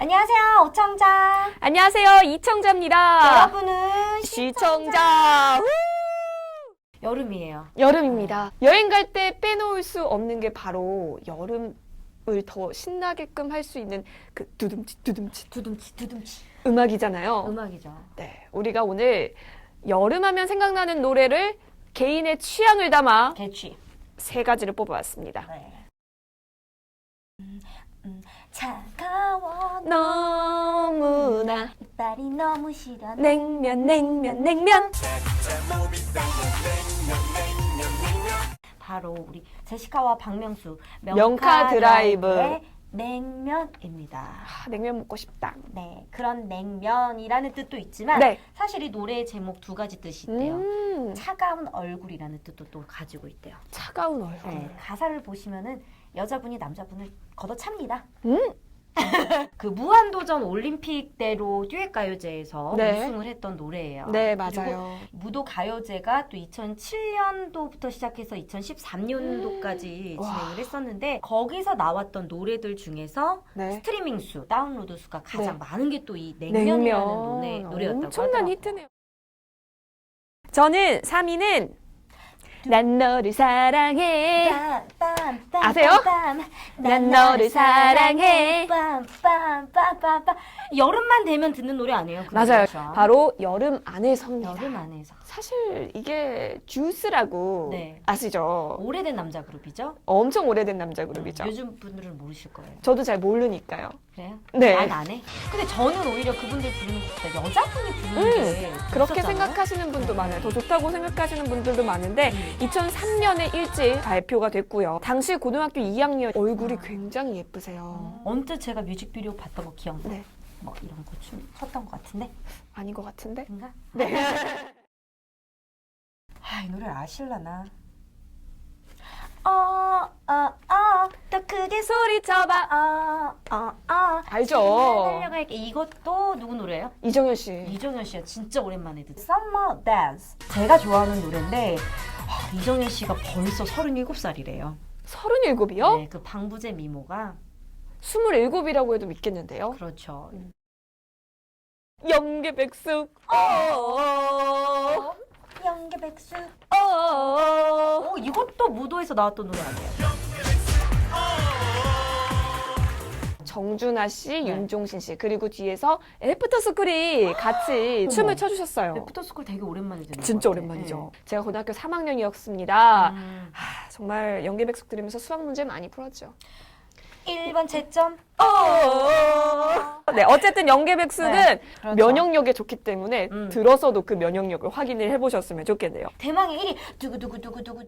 안녕하세요, 오청자. 안녕하세요. 이청자입니다. 여러분은 시청자. 우! 여름이에요. 여름입니다. 여행 갈 때 빼놓을 수 없는 게 바로 여름을 더 신나게끔 할 수 있는 그 두둠치 두둠치 두둠치, 두둠치. 음악이잖아요. 음악이죠. 네, 우리가 오늘 여름하면 생각나는 노래를 개인의 취향을 담아 개취. 세 가지를 뽑아왔습니다. 네. 음, 음, 차가워. 너무 싫어. 냉면 냉면 냉면 바로 우리 제시카와 박명수 명카 드라이브. 드라이브의 냉면입니다. 아, 냉면 먹고 싶다. 네, 그런 냉면이라는 뜻도 있지만 네. 사실 이 노래의 제목 두 가지 뜻이 있대요. 음, 차가운 얼굴이라는 뜻도 또 가지고 있대요. 차가운 얼굴. 네, 가사를 보시면은 여자분이 남자분을 걷어찹니다. 음? 그 무한도전 올림픽대로 듀엣 가요제에서 네. 우승을 했던 노래예요. 네, 맞아요. 무도 가요제가 또 2007년도부터 시작해서 2013년도까지 와. 진행을 했었는데 거기서 나왔던 노래들 중에서 네. 스트리밍 수, 다운로드 수가 가장 네. 많은 게 또 이 냉면이라는 노래, 노래였다고 엄청난 하더라고요. 히트네요. 저는 3위는 난 너를 사랑해. 아세요? 난 너를 사랑해. 빰, 빰, 빰, 빰, 빰. 여름만 되면 듣는 노래 아니에요? 그 맞아요. 노래죠? 바로 여름 안에서입니다. 여름 안에서 사실 이게 주스라고 네. 아시죠? 오래된 남자 그룹이죠? 엄청 오래된 남자 그룹이죠. 요즘 분들은 모르실 거예요. 저도 잘 모르니까요. 그래요? 네. 난안 해. 근데 저는 오히려 그분들 부르는 것보다 여자분이 부르는 음, 게 그렇게 있었잖아요. 생각하시는 분도 많아요. 더 좋다고 생각하시는 분들도 많은데 음. 2003년에 일집 발표가 됐고요. 당시 고등학교 2학년 얼굴이 굉장히 예쁘세요. 언뜻 제가 뮤직비디오 봤던 거 기억나? 네. 뭐 이런 거 춤 췄던 것 같은데? 아닌 것 같은데? 인가? 네. 아, 이 노래를 아실라나? 어, 어, 어, 더 크게 소리쳐봐. 어, 어, 어. 알죠? 달려갈게. 이것도 누구 노래예요? 이정현 씨. 이정현 씨가 진짜 오랜만에 듣. Summer Dance. 제가 좋아하는 노래인데 아, 이정현 씨가 벌써 37살이래요. 37이요? 네, 그 방부제 미모가 27이라고 해도 믿겠는데요. 그렇죠. 영계 백숙. 어. 영계백숙. 어. 어, 이것도 무도에서 나왔던 노래 아니에요? 정준하 씨, 네. 윤종신 씨, 그리고 뒤에서 애프터 스쿨이 같이. 춤을 춰주셨어요. 애프터스쿨 되게 오랜만에 듣는 진짜 것 같아. 오랜만이죠. 제가 고등학교 3학년이었습니다. 네. 음. 아, 정말 연계백숙 들으면서 수학 문제 많이 풀었죠. 1번 채점. 네, 어쨌든 연계백숙은 네, 그렇죠. 면역력에 좋기 때문에 음. 들어서도 그 면역력을 확인을 해보셨으면 좋겠네요. 대망의 1위 두구두구두구두구